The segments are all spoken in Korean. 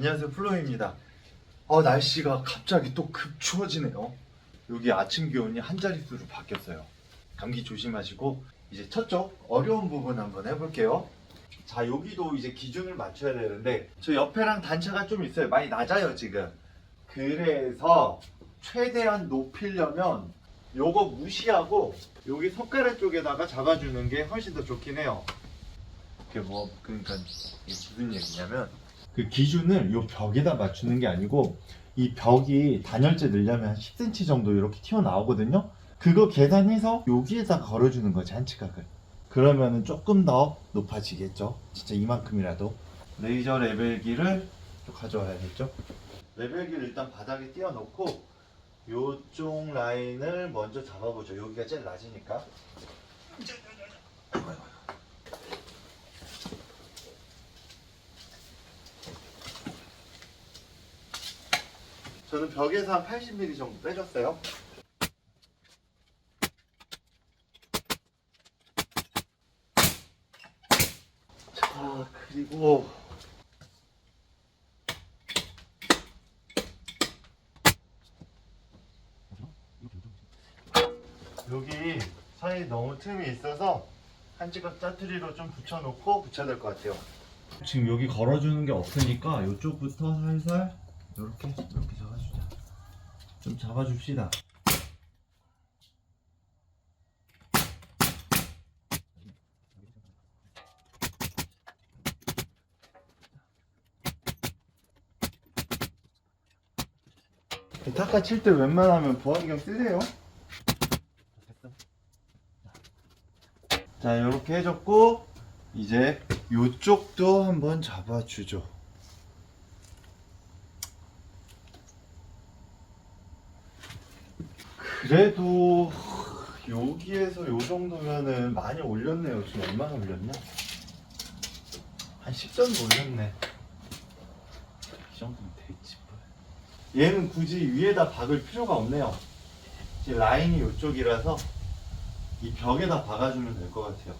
안녕하세요 플로입니다. 어, 날씨가 갑자기 또 급 추워지네요. 여기 아침 기온이 한 자릿수로 바뀌었어요. 감기 조심하시고 이제 첫쪽 어려운 부분 한번 해볼게요. 자 여기도 이제 기준을 맞춰야 되는데 저 옆에랑 단차가 좀 있어요. 많이 낮아요 지금. 그래서 최대한 높이려면 요거 무시하고 여기 손가락 쪽에다가 잡아주는 게 훨씬 더 좋긴 해요. 그게 뭐 그러니까 이게 무슨 얘기냐면 그 기준을 이 벽에다 맞추는 게 아니고 이 벽이 단열재 넣으려면 한 10cm 정도 이렇게 튀어나오거든요. 그거 계산해서 여기에다 걸어주는 거지 한 치각을. 그러면은 조금 더 높아지겠죠. 진짜 이만큼이라도. 레이저 레벨기를 또 가져와야겠죠. 레벨기를 일단 바닥에 띄워놓고 요쪽 라인을 먼저 잡아보죠. 여기가 제일 낮으니까. 아이고. 저는 벽에서 한 80mm 정도 빼줬어요. 자, 그리고 여기 사이 너무 틈이 있어서 한 지각 짜투리로 좀 붙여놓고 붙여야 될 것 같아요. 지금 여기 걸어주는 게 없으니까 이쪽부터 살살 이렇게 이렇게. 좀 잡아줍시다. 타카 칠 때 웬만하면 보안경 쓰세요. 자, 이렇게 해줬고 이제 이쪽도 한번 잡아주죠. 그래도 여기에서 요 정도면은 많이 올렸네요. 지금 얼마나 올렸냐? 한 10점 올렸네. 이 정도면 되지 뭐. 얘는 굳이 위에다 박을 필요가 없네요. 이제 라인이 이쪽이라서 이 벽에다 박아주면 될 것 같아요.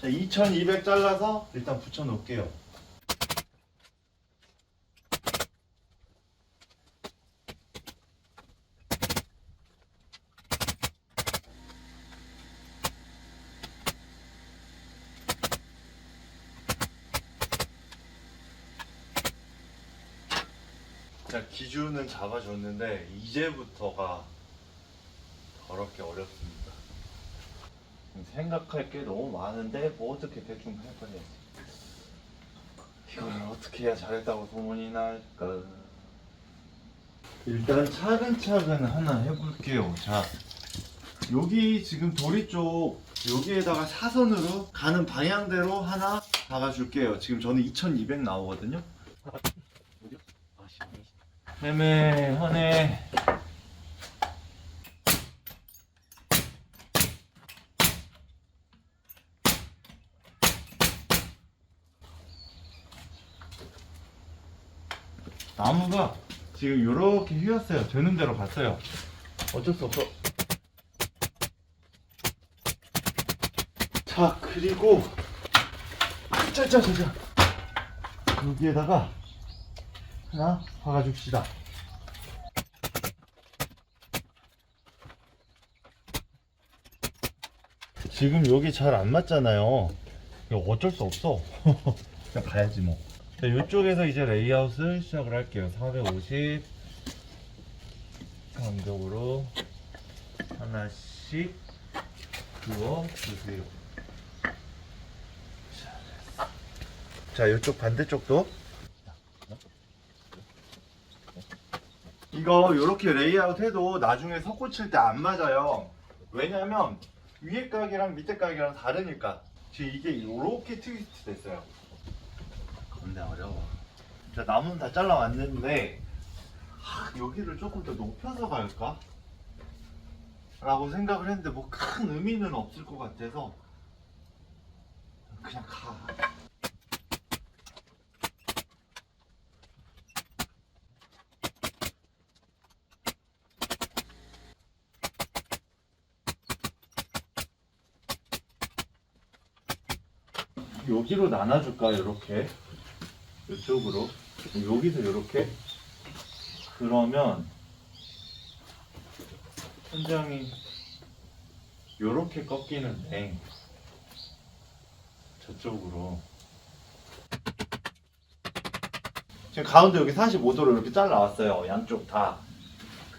자, 2200 잘라서 일단 붙여 놓을게요. 자, 기준은 잡아줬는데 이제부터가 더럽게 어렵습니다. 생각할 게 너무 많은데 뭐 어떻게 대충 해버려야지. 이걸 어떻게 해야 잘했다고 소문이 날까? 일단 차근차근 하나 해볼게요. 자, 여기 지금 도리 쪽 여기에다가 사선으로 가는 방향대로 하나 박아줄게요. 지금 저는 2200 나오거든요. 애매하네. 나무가 지금 이렇게 휘었어요. 되는 대로 갔어요. 어쩔 수 없어. 자, 그리고 짜자자자 여기에다가 하나 박아줍시다. 지금 여기 잘 안 맞잖아요. 어쩔 수 없어. 그냥 가야지 뭐. 자, 이쪽에서 이제 레이아웃을 시작을 할게요. 450 간격으로 하나씩 그어 주세요. 자, 이쪽 반대쪽도 이거 이렇게 레이아웃 해도 나중에 석고 칠때 안 맞아요. 왜냐면 위에 각이랑 밑에 각이랑 다르니까. 지금 이게 이렇게 트위스트 됐어요. 근데 어려워. 자, 나무는 다 잘라왔는데 하, 여기를 조금 더 높여서 갈까? 라고 생각을 했는데 뭐 큰 의미는 없을 것 같아서 그냥 가. 여기로 나눠줄까 이렇게? 이쪽으로. 여기서 이렇게? 그러면 천장이 이렇게 꺾이는데 저쪽으로. 지금 가운데 여기 45도로 이렇게 잘라왔어요. 양쪽 다.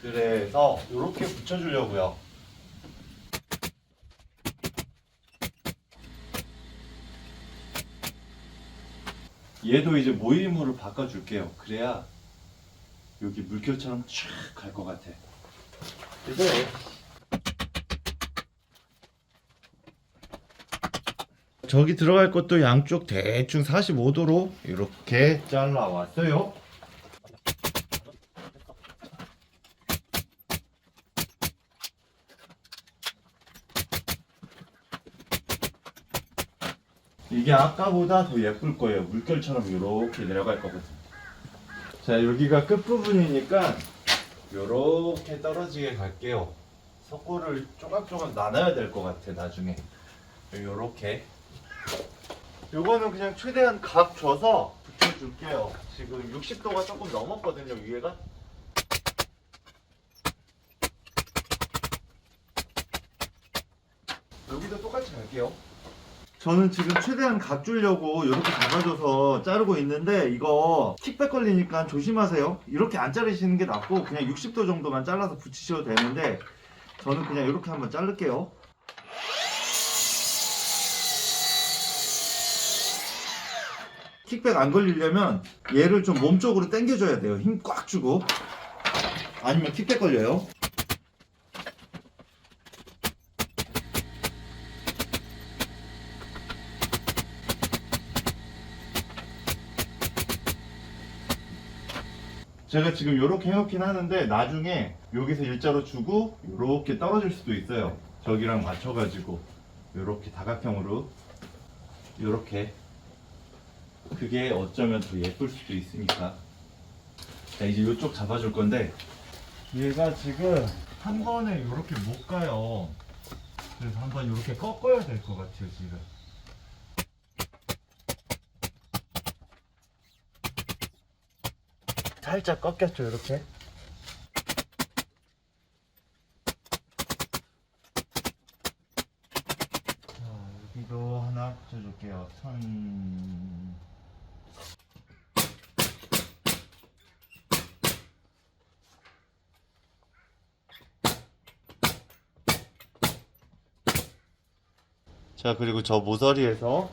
그래서 이렇게 붙여주려고요 얘도 이제 모임으로 바꿔줄게요 그래야 여기 물결처럼 쫙갈것 같아 그래서 저기 들어갈 것도 양쪽 대충 45도로 이렇게 잘라왔어요. 이게 아까보다 더 예쁠 거예요. 물결처럼 이렇게 내려갈 거거든요. 자, 여기가 끝부분이니까 이렇게 떨어지게 갈게요. 석고를 조각조각 나눠야 될 것 같아, 나중에. 요렇게 요거는 그냥 최대한 각 줘서 붙여줄게요 지금 60도가 조금 넘었거든요 위에가 여기도 똑같이 갈게요 저는 지금 최대한 각 주려고 이렇게 잡아줘서 자르고 있는데 이거 킥백 걸리니까 조심하세요 이렇게 안 자르시는 게 낫고 그냥 60도 정도만 잘라서 붙이셔도 되는데 저는 그냥 이렇게 한번 자를게요 킥백 안 걸리려면 얘를 좀 몸쪽으로 당겨줘야 돼요. 힘 꽉 주고. 아니면 킥백 걸려요. 제가 지금 이렇게 해놓긴 하는데 나중에 여기서 일자로 주고 이렇게 떨어질 수도 있어요. 저기랑 맞춰가지고 이렇게 다각형으로 이렇게 그게 어쩌면 더 예쁠 수도 있으니까. 자, 이제 이쪽 잡아줄 건데, 얘가 지금 한 번에 이렇게 못 가요. 그래서 한 번 이렇게 꺾어야 될 것 같아요, 지금. 살짝 꺾였죠, 이렇게. 자, 여기도 하나 붙여줄게요. 선. 자, 그리고 저 모서리에서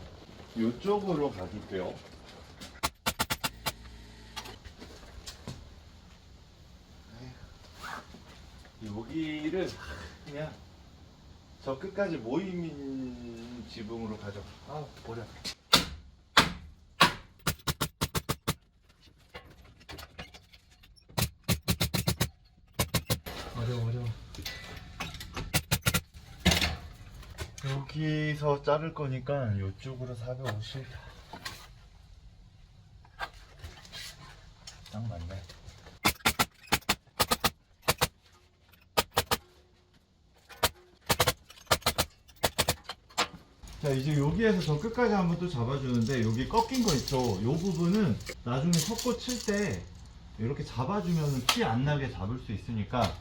이쪽으로 가줄게요. 여기를 그냥 저 끝까지 모임 지붕으로 가죠. 아, 아파. 어려워, 어려워. 여기서 자를 거니까 이쪽으로 450. 딱 맞네. 자 이제 여기에서 저 끝까지 한번 또 잡아주는데 여기 꺾인 거 있죠? 요 부분은 나중에 섞고 칠 때 이렇게 잡아주면 티안 나게 잡을 수 있으니까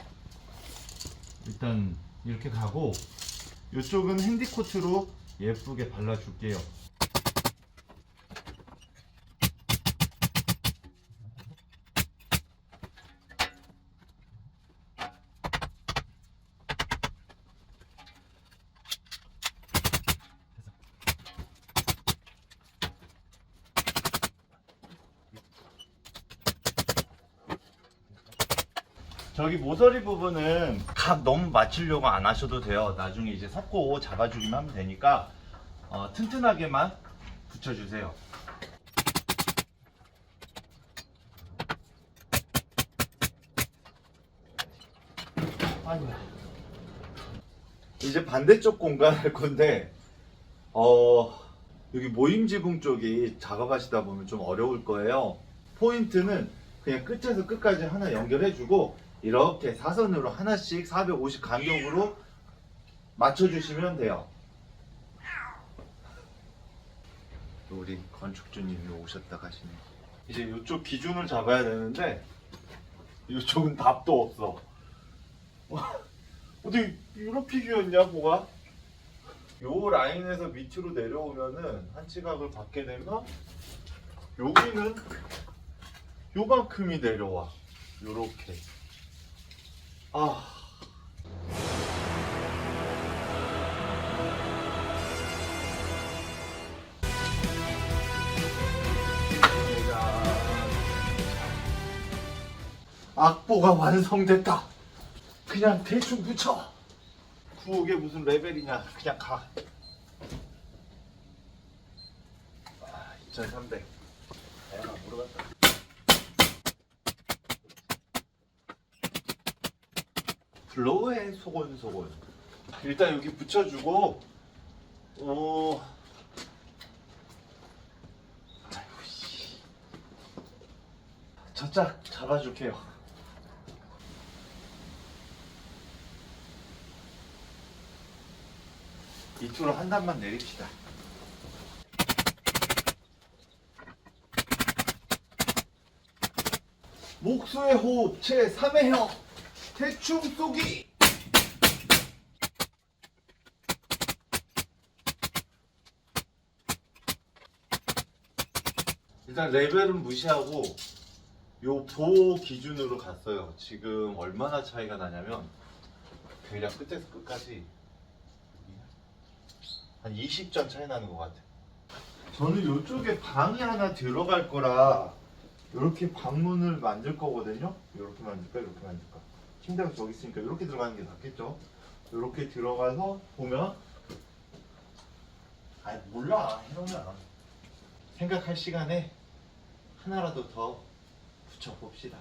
일단 이렇게 가고 이쪽은 핸디코트로 예쁘게 발라줄게요 저기 모서리 부분은 각 너무 맞추려고 안 하셔도 돼요. 나중에 이제 섞고 잡아주기만 하면 되니까 어, 튼튼하게만 붙여주세요. 아이고. 이제 반대쪽 공간 할 건데 어 여기 모임 지붕 쪽이 작업하시다 보면 좀 어려울 거예요. 포인트는 그냥 끝에서 끝까지 하나 연결해주고 이렇게 사선으로 하나씩 450 간격으로 맞춰주시면 돼요. 또 우리 건축주님이 오셨다 가시네. 이제 이쪽 기준을 잡아야 되는데 이쪽은 답도 없어. 어디 유럽 피규어냐 뭐가? 요 라인에서 밑으로 내려오면은 한 지각을 받게 되면 여기는 요만큼이 내려와. 요렇게. 아. 악보가 완성됐다. 그냥 대충 붙여. 구옥에 무슨 레벨이냐? 그냥 가. 아, 2,300. 내가 모르겠다. 블로우에 소곤소곤. 일단 여기 붙여주고, 어. 아이고, 씨. 저짝 잡아줄게요. 이투로 한 단만 내립시다. 목수의 호흡 제3의 형 대충 쏘기 일단 레벨은 무시하고 요도 기준으로 갔어요 지금 얼마나 차이가 나냐면 대략 끝에서 끝까지 한 20점 차이 나는 것 같아 저는 이쪽에 방이 하나 들어갈 거라 이렇게 방문을 만들 거거든요. 이렇게 만들까, 이렇게 만들까. 침대가 저기 있으니까 이렇게 들어가는 게 낫겠죠. 이렇게 들어가서 보면, 아 몰라 해놓으면 생각할 시간에 하나라도 더 붙여 봅시다.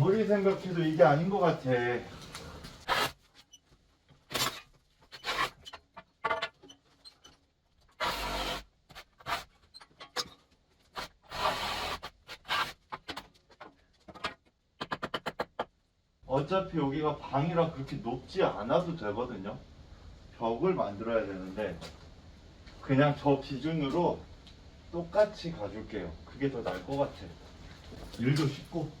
아 아무리 생각해도 이게 아닌 것 같아. 어차피 여기가 방이라 그렇게 높지 않아도 되거든요. 벽을 만들어야 되는데 그냥 저 기준으로 똑같이 가줄게요. 그게 더 나을 것 같아. 일도 쉽고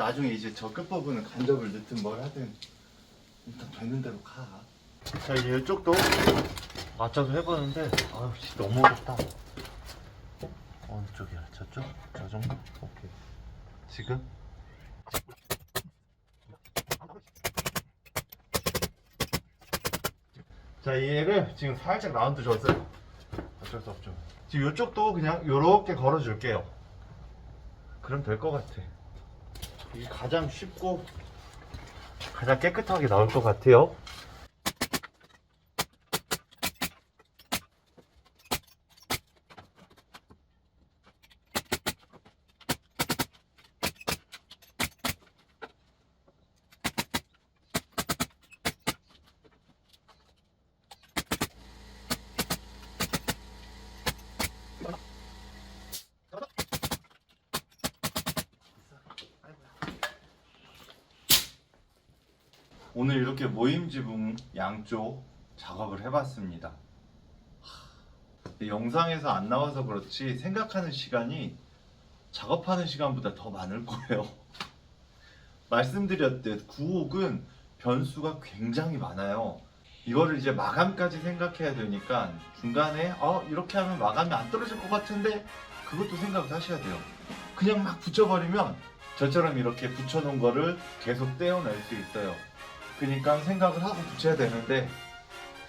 나중에 이제 저 끝부분은 간접을 넣든 뭘 하든 일단 되는 대로 가. 자 이제 이쪽도 맞춰서 해보는데 아유 씨, 너무 어렵다. 어느 쪽이야? 저쪽? 저 정도? 오케이. 지금? 자, 이 얘를 지금 살짝 라운드 줬어요. 어쩔 수 없죠. 지금 이쪽도 그냥 이렇게 걸어줄게요. 그럼 될 것 같아. 이게 가장 쉽고 가장 깨끗하게 나올 것 같아요. 오늘 이렇게 모임 지붕 양쪽 작업을 해봤습니다. 하, 영상에서 안 나와서 그렇지 생각하는 시간이 작업하는 시간보다 더 많을 거예요. 말씀드렸듯 구옥은 변수가 굉장히 많아요. 이거를 이제 마감까지 생각해야 되니까 중간에 어 이렇게 하면 마감이 안 떨어질 것 같은데 그것도 생각을 하셔야 돼요. 그냥 막 붙여버리면 저처럼 이렇게 붙여놓은 거를 계속 떼어낼 수 있어요. 그러니까 생각을 하고 붙여야 되는데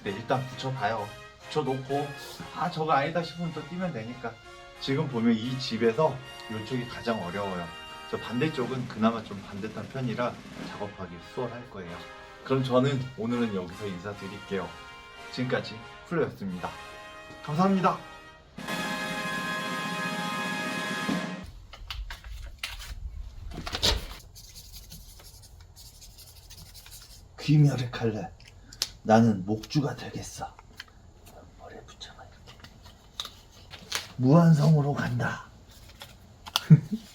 네, 일단 붙여봐요. 붙여놓고 아 저거 아니다 싶으면 또 띄면 되니까 지금 보면 이 집에서 이쪽이 가장 어려워요. 저 반대쪽은 그나마 좀 반듯한 편이라 작업하기 수월할 거예요. 그럼 저는 오늘은 여기서 인사드릴게요. 지금까지 플로였습니다. 감사합니다. 귀멸의 칼날 나는 목주가 되겠어. 머리에 붙여봐 이렇게. 무한성으로 간다.